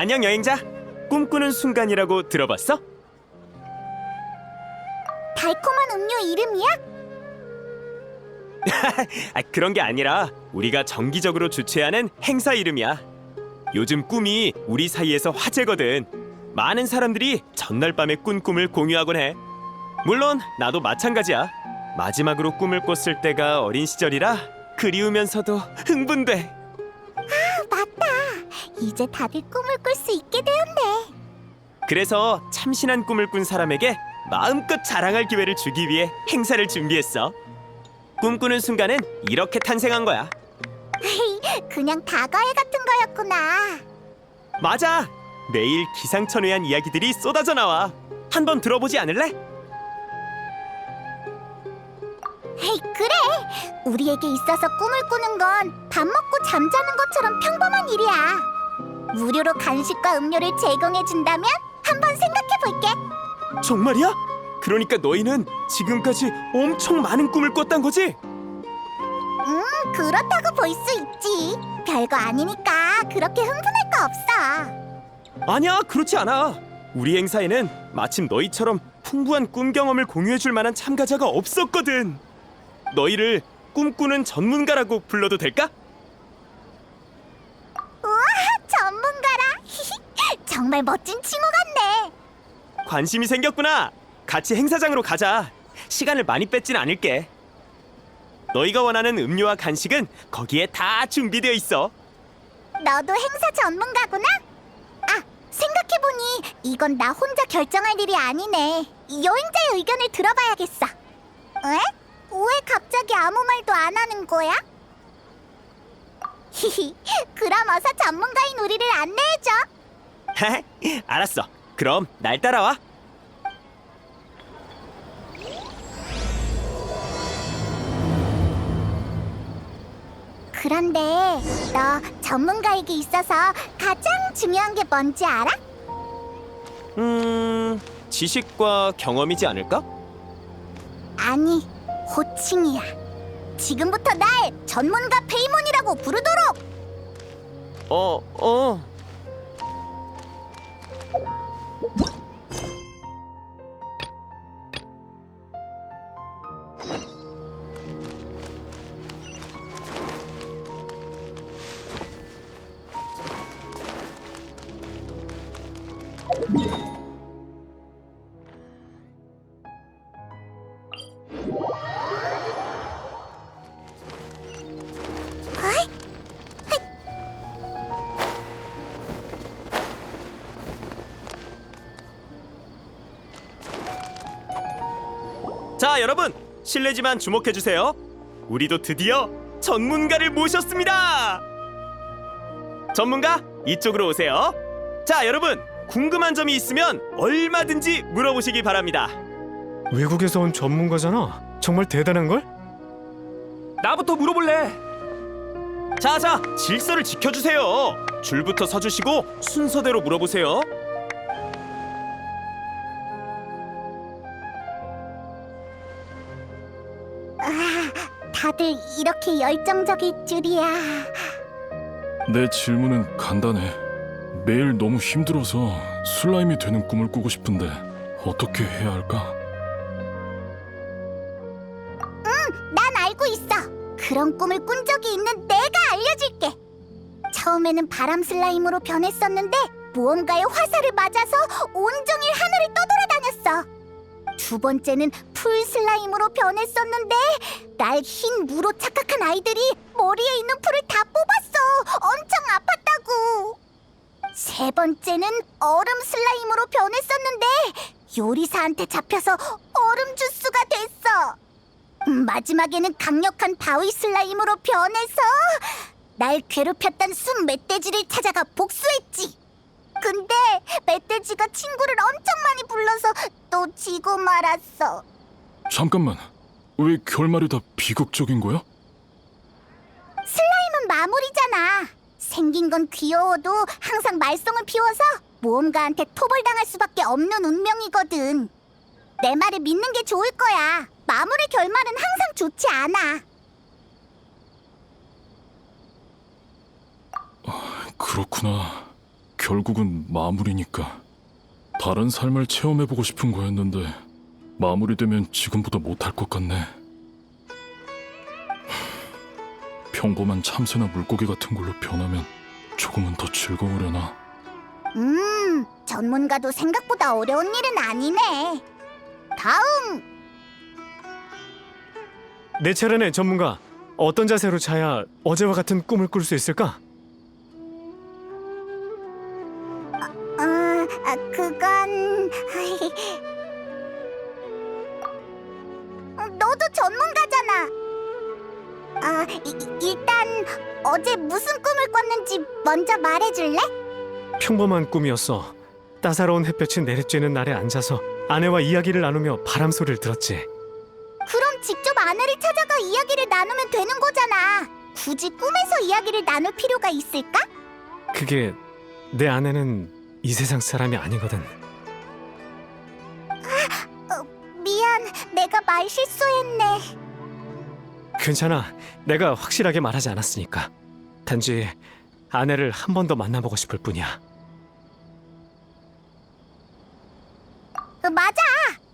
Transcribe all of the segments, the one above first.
안녕 여행자. 꿈꾸는 순간이라고 들어봤어? 달콤한 음료 이름이야? 아, 그런 게 아니라 우리가 정기적으로 주최하는 행사 이름이야. 요즘 꿈이 우리 사이에서 화제거든. 많은 사람들이 전날 밤에 꾼 꿈을 공유하곤 해. 물론 나도 마찬가지야. 마지막으로 꿈을 꿨을 때가 어린 시절이라 그리우면서도 흥분돼. 이제 다들 꿈을 꿀 수 있게 되었네. 그래서 참신한 꿈을 꾼 사람에게 마음껏 자랑할 기회를 주기 위해 행사를 준비했어. 꿈꾸는 순간은 이렇게 탄생한 거야. 그냥 다과회 같은 거였구나. 맞아. 매일 기상천외한 이야기들이 쏟아져 나와. 한번 들어보지 않을래? 헤이, 그래. 우리에게 있어서 꿈을 꾸는 건 밥 먹고 잠자는 것처럼 평범한 일이야. 무료로 간식과 음료를 제공해 준다면 한번 생각해 볼게. 정말이야? 그러니까 너희는 지금까지 엄청 많은 꿈을 꿨단 거지? 음, 그렇다고 볼 수 있지. 별거 아니니까 그렇게 흥분할 거 없어. 아니야, 그렇지 않아. 우리 행사에는 마침 너희처럼 풍부한 꿈 경험을 공유해 줄 만한 참가자가 없었거든. 너희를 꿈꾸는 전문가라고 불러도 될까? 우와, 전문가라. 정말 멋진 칭호 같네. 관심이 생겼구나. 같이 행사장으로 가자. 시간을 많이 뺏진 않을게. 너희가 원하는 음료와 간식은 거기에 다 준비되어 있어. 너도 행사 전문가구나? 아, 생각해보니 이건 나 혼자 결정할 일이 아니네. 여행자의 의견을 들어봐야겠어. 에? 왜 갑자기 아무 말도 안 하는 거야? 히히, 그럼 어서 전문가인 우리를 안내해줘. 알았어. 그럼 날 따라와. 그런데 너 전문가에게 있어서 가장 중요한 게 뭔지 알아? 음, 지식과 경험이지 않을까? 아니, 호칭이야. 지금부터 날 전문가 페이몬이라고 부르도록. 어, 어. Yeah. 실례지만 주목해 주세요. 우리도 드디어 전문가를 모셨습니다. 전문가, 이쪽으로 오세요. 자, 여러분. 궁금한 점이 있으면 얼마든지 물어보시기 바랍니다. 외국에서 온 전문가잖아. 정말 대단한 걸? 나부터 물어볼래. 자, 자, 질서를 지켜주세요. 줄부터 서주시고 순서대로 물어보세요. 다들 이렇게 열정적일 줄이야. 내 질문은 간단해. 매일 너무 힘들어서 슬라임이 되는 꿈을 꾸고 싶은데 어떻게 해야 할까? 난 알고 있어. 그런 꿈을 꾼 적이 있는 내가 알려줄게. 처음에는 바람 슬라임으로 변했었는데 무언가의 화살을 맞아서 온종일 하늘을 떠돌아다녔어. 두 번째는 풀 슬라임으로 변했었는데 날 흰 무로 착각한 아이들이 머리에 있는 풀을 다 뽑았어. 엄청 아팠다고. 세 번째는 얼음 슬라임으로 변했었는데 요리사한테 잡혀서 얼음 주스가 됐어. 음, 마지막에는 강력한 바위 슬라임으로 변해서 날 괴롭혔던 숲 멧돼지를 찾아가 복수했지. 근데 멧돼지가 친구를 엄청 많이 불러서 또 지고 말았어. 잠깐만. 왜 결말이 다 비극적인 거야? 슬라임은 마무리잖아. 생긴 건 귀여워도 항상 말썽을 피워서 모험가한테 토벌당할 수밖에 없는 운명이거든. 내 말을 믿는 게 좋을 거야. 마무리 결말은 항상 좋지 않아. 그렇구나. 결국은 마무리니까. 다른 삶을 체험해보고 싶은 거였는데 마무리되면 지금보다 못할 것 같네. 평범한 참새나 물고기 같은 걸로 변하면 조금은 더 즐거우려나. 음, 전문가도 생각보다 어려운 일은 아니네. 다음, 내 차례네 전문가. 어떤 자세로 자야 어제와 같은 꿈을 꿀 수 있을까? 전문가잖아. 아, 이- 일단 어제 무슨 꿈을 꿨는지 먼저 말해줄래? 평범한 꿈이었어. 따사로운 햇볕이 내리쬐는 날에 앉아서 아내와 이야기를 나누며 바람 소리를 들었지. 그럼 직접 아내를 찾아가 이야기를 나누면 되는 거잖아. 굳이 꿈에서 이야기를 나눌 필요가 있을까? 그게 내 아내는 이 세상 사람이 아니거든. 말 실수했네. 괜찮아. 내가 확실하게 말하지 않았으니까. 단지 아내를 한 번 더 만나보고 싶을 뿐이야. 어, 맞아.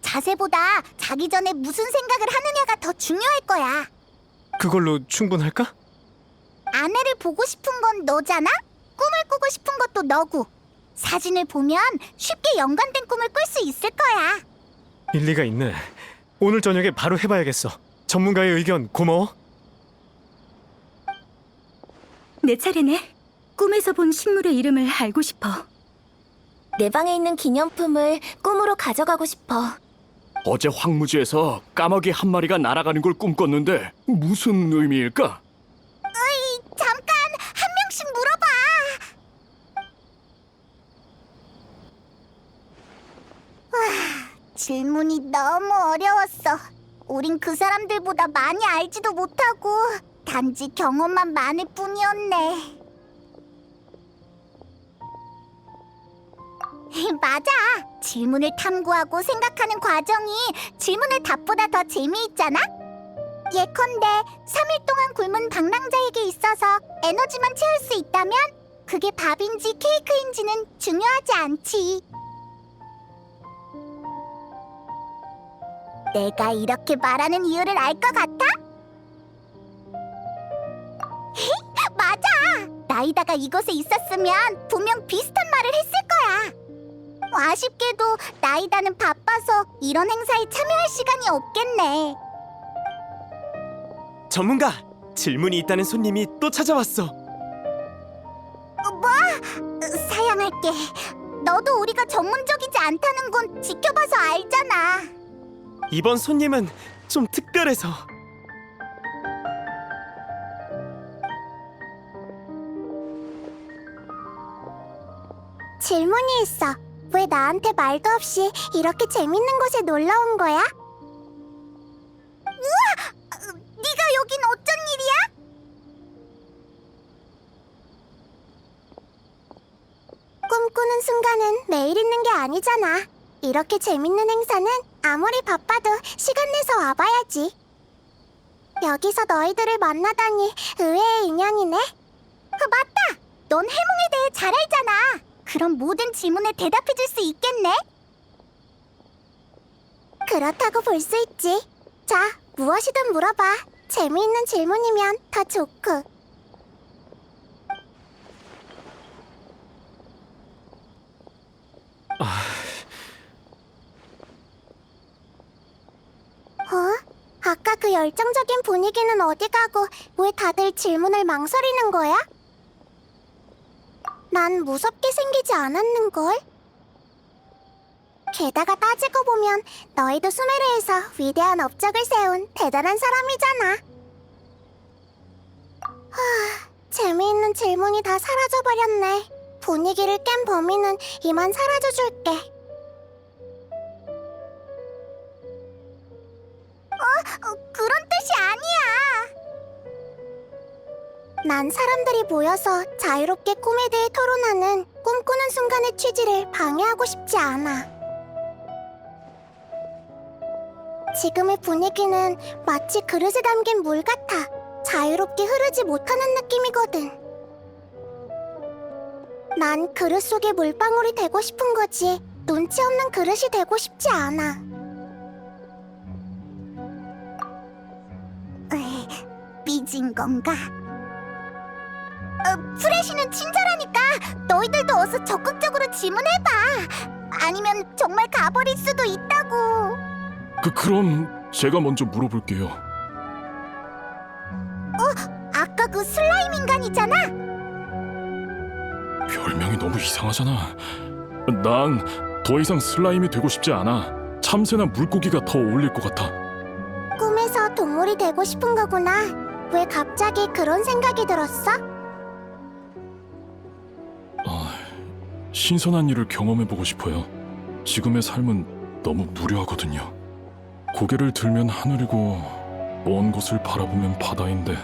자세보다 자기 전에 무슨 생각을 하느냐가 더 중요할 거야. 그걸로 충분할까? 아내를 보고 싶은 건 너잖아? 꿈을 꾸고 싶은 것도 너고. 사진을 보면 쉽게 연관된 꿈을 꿀 수 있을 거야. 일리가 있네. 오늘 저녁에 바로 해봐야겠어. 전문가의 의견 고마워. 내 차례네. 꿈에서 본 식물의 이름을 알고 싶어. 내 방에 있는 기념품을 꿈으로 가져가고 싶어. 어제 황무지에서 까마귀 한 마리가 날아가는 걸 꿈꿨는데 무슨 의미일까? 잠깐 한 명씩 물어봐. 와, 너무 어려웠어. 우린 그 사람들보다 많이 알지도 못하고 단지 경험만 많을 뿐이었네. 맞아. 질문을 탐구하고 생각하는 과정이 질문의 답보다 더 재미있잖아. 예컨대 3일 동안 굶은 방랑자에게 있어서 에너지만 채울 수 있다면 그게 밥인지 케이크인지는 중요하지 않지. 내가 이렇게 말하는 이유를 알 것 같아? 맞아! 나이다가 이곳에 있었으면 분명 비슷한 말을 했을 거야. 아쉽게도 나이다는 바빠서 이런 행사에 참여할 시간이 없겠네. 전문가 질문이 있다는 손님이 또 찾아왔어. 뭐? 사양할게. 너도 우리가 전문적이지 않다는 건 지켜봐서 알잖아. 이번 손님은 좀 특별해서 질문이 있어. 왜 나한테 말도 없이 이렇게 재밌는 곳에 놀러 온 거야? 우와! 어, 네가 여긴 어쩐 일이야? 꿈꾸는 순간은 매일 있는 게 아니잖아. 이렇게 재밌는 행사는 아무리 바빠도 시간 내서 와봐야지. 여기서 너희들을 만나다니 의외의 인연이네. 어, 맞다! 넌 해몽에 대해 잘 알잖아. 그럼 모든 질문에 대답해줄 수 있겠네? 그렇다고 볼 수 있지. 자, 무엇이든 물어봐. 재미있는 질문이면 더 좋고. 어? 아까 그 열정적인 분위기는 어디 가고 왜 다들 질문을 망설이는 거야? 난 무섭게 생기지 않았는걸? 게다가 따지고 보면 너희도 수메르에서 위대한 업적을 세운 대단한 사람이잖아. 하, 재미있는 질문이 다 사라져버렸네. 분위기를 깬 범인은 이만 사라져줄게. 어, 그런 뜻이 아니야. 난 사람들이 모여서 자유롭게 꿈에 대해 토론하는 꿈꾸는 순간의 취지를 방해하고 싶지 않아. 지금의 분위기는 마치 그릇에 담긴 물 같아. 자유롭게 흐르지 못하는 느낌이거든. 난 그릇 속에 물방울이 되고 싶은 거지. 눈치 없는 그릇이 되고 싶지 않아. 삐진 건가? 어, 프레시는 친절하니까 너희들도 어서 적극적으로 질문해봐. 아니면 정말 가버릴 수도 있다고. 그 그럼 제가 먼저 물어볼게요. 아까 그 슬라임 인간이잖아. 별명이 너무 이상하잖아. 난 더 이상 슬라임이 되고 싶지 않아. 참새나 물고기가 더 어울릴 것 같아. 꿈에서 동물이 되고 싶은 거구나. 왜 갑자기 그런 생각이 들었어? 아, 신선한 일을 경험해보고 싶어요. 지금의 삶은 너무 무료하거든요. 고개를 들면 하늘이고 먼 곳을 바라보면 바다인데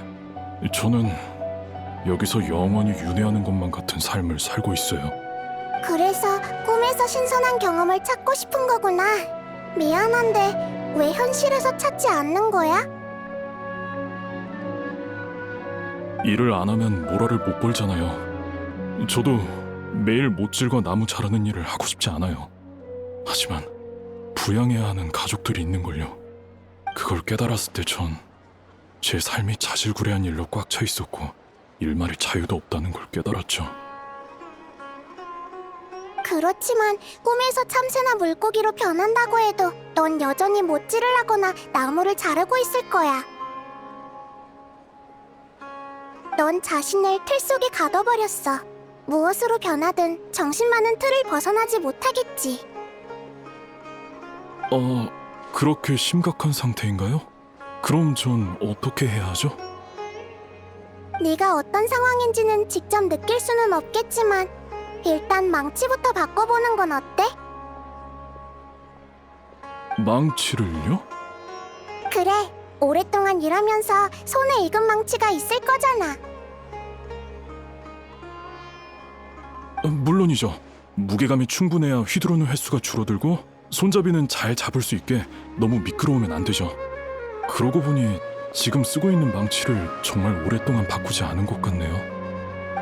저는 여기서 영원히 윤회하는 것만 같은 삶을 살고 있어요. 그래서 꿈에서 신선한 경험을 찾고 싶은 거구나. 미안한데 왜 현실에서 찾지 않는 거야? 일을 안 하면 모라를 못 벌잖아요. 저도 매일 못질과 나무 자르는 일을 하고 싶지 않아요. 하지만 부양해야 하는 가족들이 있는걸요. 그걸 깨달았을 때 전 제 삶이 자질구레한 일로 꽉 차 있었고 일말의 자유도 없다는 걸 깨달았죠. 그렇지만 꿈에서 참새나 물고기로 변한다고 해도 넌 여전히 못질을 하거나 나무를 자르고 있을 거야. 넌 자신을 틀 속에 가둬버렸어. 무엇으로 변하든 정신 많은 틀을 벗어나지 못하겠지. 어, 그렇게 심각한 상태인가요? 그럼 전 어떻게 해야 하죠? 네가 어떤 상황인지는 직접 느낄 수는 없겠지만 일단 망치부터 바꿔보는 건 어때? 망치를요? 그래, 오랫동안 일하면서 손에 익은 망치가 있을 거잖아. 어, 물론이죠. 무게감이 충분해야 휘두르는 횟수가 줄어들고 손잡이는 잘 잡을 수 있게 너무 미끄러우면 안 되죠. 그러고 보니 지금 쓰고 있는 망치를 정말 오랫동안 바꾸지 않은 것 같네요.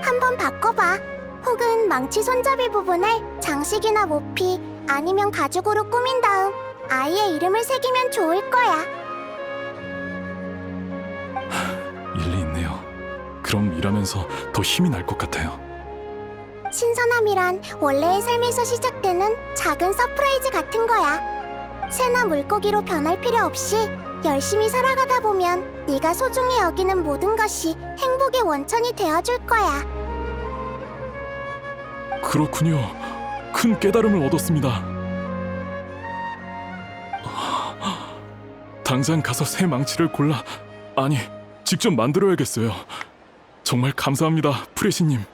한번 바꿔봐. 혹은 망치 손잡이 부분을 장식이나 모피 아니면 가죽으로 꾸민 다음 아이의 이름을 새기면 좋을 거야. 그럼 일하면서 더 힘이 날 것 같아요. 신선함이란 원래의 삶에서 시작되는 작은 서프라이즈 같은 거야. 새나 물고기로 변할 필요 없이 열심히 살아가다 보면 네가 소중히 여기는 모든 것이 행복의 원천이 되어줄 거야. 그렇군요. 큰 깨달음을 얻었습니다. 당장 가서 새 망치를 골라 아니 직접 만들어야겠어요. 정말 감사합니다, 프레시님.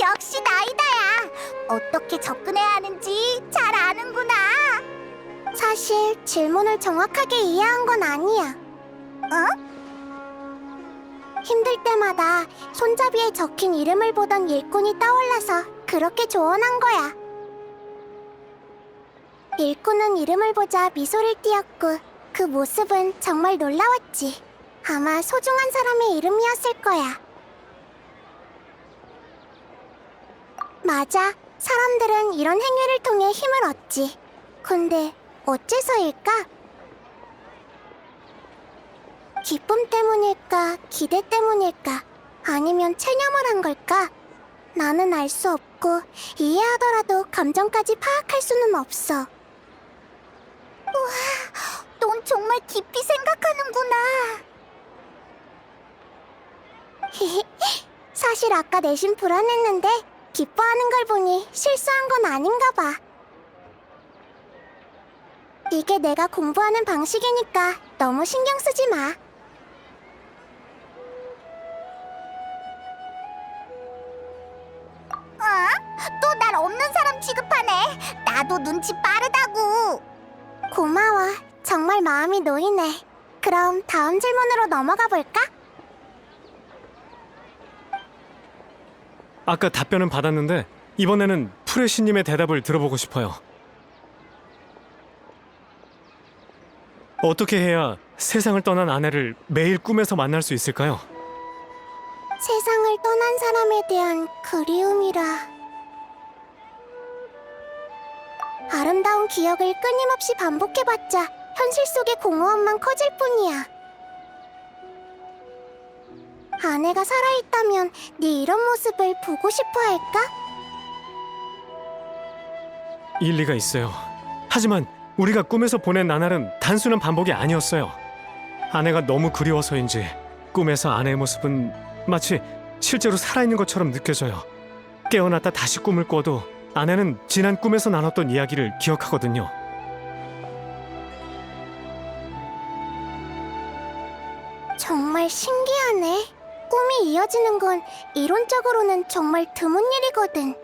역시 나이다야. 어떻게 접근해야 하는지 잘 아는구나. 사실 질문을 정확하게 이해한 건 아니야. 어? 힘들 때마다 손잡이에 적힌 이름을 보던 일꾼이 떠올라서 그렇게 조언한 거야. 일꾼은 이름을 보자 미소를 띄었고 그 모습은 정말 놀라웠지. 아마 소중한 사람의 이름이었을 거야. 맞아. 사람들은 이런 행위를 통해 힘을 얻지. 근데 어째서일까? 기쁨 때문일까? 기대 때문일까? 아니면 체념을 한 걸까? 나는 알 수 없고 이해하더라도 감정까지 파악할 수는 없어. 우와, 넌 정말 깊이 생각하는구나. 사실 아까 내심 불안했는데 기뻐하는 걸 보니 실수한 건 아닌가 봐. 이게 내가 공부하는 방식이니까 너무 신경 쓰지 마. 어? 또 날 없는 사람 취급하네. 나도 눈치 빠르다고. 고마워. 정말 마음이 놓이네. 그럼 다음 질문으로 넘어가 볼까? 아까 답변은 받았는데 이번에는 프레시님의 대답을 들어보고 싶어요. 어떻게 해야 세상을 떠난 아내를 매일 꿈에서 만날 수 있을까요? 세상을 떠난 사람에 대한 그리움이라. 아름다운 기억을 끊임없이 반복해봤자 현실 속의 공허함만 커질 뿐이야. 아내가 살아있다면 네 이런 모습을 보고 싶어 할까? 일리가 있어요. 하지만 우리가 꿈에서 보낸 나날은 단순한 반복이 아니었어요. 아내가 너무 그리워서인지 꿈에서 아내의 모습은 마치 실제로 살아있는 것처럼 느껴져요. 깨어났다 다시 꿈을 꿔도 아내는 지난 꿈에서 나눴던 이야기를 기억하거든요. 꿈이 이어지는 건 이론적으로는 정말 드문 일이거든.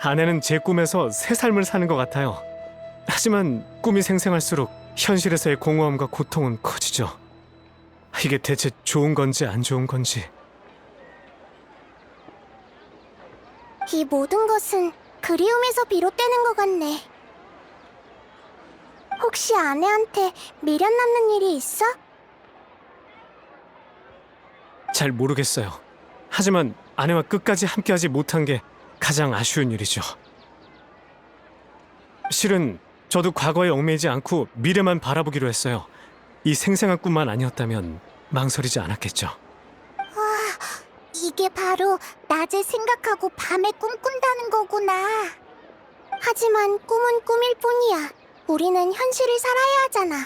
아내는 제 꿈에서 새 삶을 사는 것 같아요. 하지만 꿈이 생생할수록 현실에서의 공허함과 고통은 커지죠. 이게 대체 좋은 건지 안 좋은 건지. 이 모든 것은 그리움에서 비롯되는 것 같네. 혹시 아내한테 미련 남는 일이 있어? 잘 모르겠어요. 하지만 아내와 끝까지 함께하지 못한 게 가장 아쉬운 일이죠. 실은 저도 과거에 얽매이지 않고 미래만 바라보기로 했어요. 이 생생한 꿈만 아니었다면 망설이지 않았겠죠. 이게 바로 낮에 생각하고 밤에 꿈꾼다는 거구나. 하지만 꿈은 꿈일 뿐이야. 우리는 현실을 살아야 하잖아.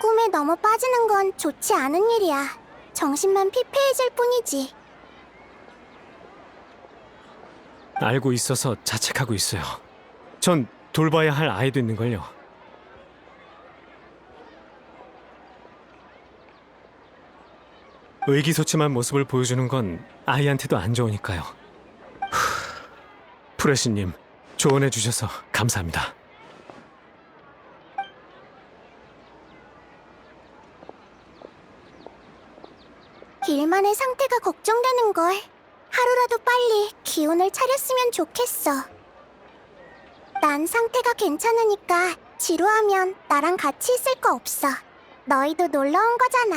꿈에 너무 빠지는 건 좋지 않은 일이야. 정신만 피폐해질 뿐이지. 알고 있어서 자책하고 있어요. 전 돌봐야 할 아이도 있는걸요. 의기소침한 모습을 보여주는 건 아이한테도 안 좋으니까요. 후, 프레시님, 조언해 주셔서 감사합니다. 일만의 상태가 걱정되는 걸. 하루라도 빨리 기운을 차렸으면 좋겠어. 난 상태가 괜찮으니까 지루하면 나랑 같이 있을 거 없어. 너희도 놀러 온 거잖아.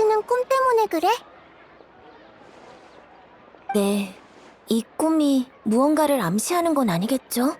또 이어지는 꿈 때문에 그래? 네. 이 꿈이 무언가를 암시하는 건 아니겠죠?